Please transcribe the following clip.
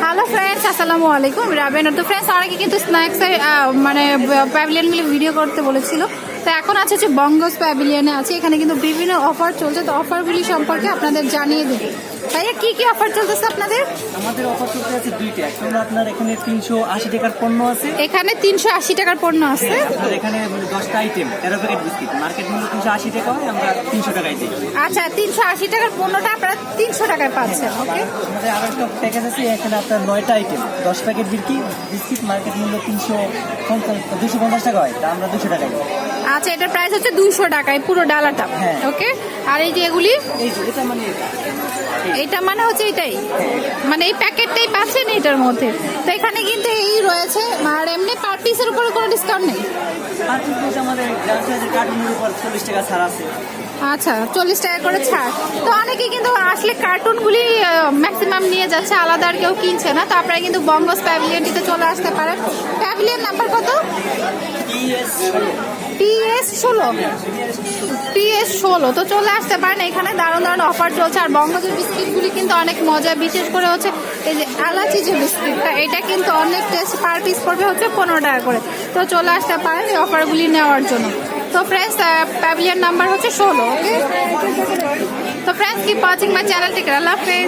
Hello friends আসসালামু আলাইকুম। রাবেন তো ফ্রেন্ডস অনেকে কিন্তু স্ন্যাক্সের মানে প্যাভিলিয়নগুলি ভিডিও করতে বলেছিল। তো এখন আছে হচ্ছে বঙ্গস প্যাভিলিয়নে আছে। এখানে কিন্তু বিভিন্ন অফার চলছে। তো অফারগুলি সম্পর্কে আপনাদের জানিয়ে দেবো। ভাইয়া কি কি অফার চলতেছে আপনাদের? আমাদের অফার চলতে আছে দুইটা। একটা হলো আপনার এখানে টাকার পণ্য আছে। এখানে টাকার পণ্য আছে। আপনার এখানে মানে দশটা আইটেম তেরো প্যাকেট বিস্কিট মার্কেট মূল্য তিনশো আশি টাকা হয় আমরা তিনশো টাকায় দিই। আচ্ছা তিনশো আশি টাকার পণ্যটা আপনারা তিনশো টাকায় পাচ্ছেন ওকে আমাদের আরও প্যাকেজ আছে এখানে আপনার নয়টা আইটেম দশ প্যাকেট বিস্কিট বিস্কিট মার্কেট মূল্য তিনশো পঞ্চাশ দুশো পঞ্চাশ টাকা হয়। তা আমরা দুশো টাকায় আচ্ছা এটার প্রাইস হচ্ছে দুইশো টাকায় পুরো ডালাটা। হ্যাঁ। ওকে? আর এই যে এগুলি? এটা মানে এটা। মানে হচ্ছে এটাই। মানে এই প্যাকেটটাই পাচ্ছেন এটার মধ্যে। তো এখানে কিন্তু এই রয়েছে। আর এমনি পার পিসের উপরে কোনো ডিসকাউন্ট নেই? আচ্ছা চল্লিশ টাকা করে ছাড়। তো অনেকে কিন্তু আসলে কার্টুনগুলি ম্যাক্সিমাম নিয়ে যাচ্ছে। আলাদা আর কেউ কিনছে না। তো আপনারা কিন্তু বঙ্গস প্যাভিলিয়নটিতে চলে আসতে পারেন প্যাভিলিয়ন নাম্বার কত? পিএস ষোলো। পিএস ষোলো। তো চলে আসতে পারেন। এখানে দারুণ দারুণ অফার চলছে। আর বঙ্গজের বিস্কিটগুলি কিন্তু অনেক মজা বিশেষ করে হচ্ছে এই যে এলাচি যে বিস্কিটটা এটা কিন্তু অনেক টেস্ট পার পিস পড়বে হচ্ছে পনেরো টাকা করে। তো চলে আসতে পারেন এই অফারগুলি নেওয়ার জন্য। তো ফ্রেন্ডস প্যাভিলিয়ন নাম্বার হচ্ছে ষোলো ওকে তো ফ্রেন্ডস কি ওয়াচিং মাই চ্যানেল টিকে আল্লাহ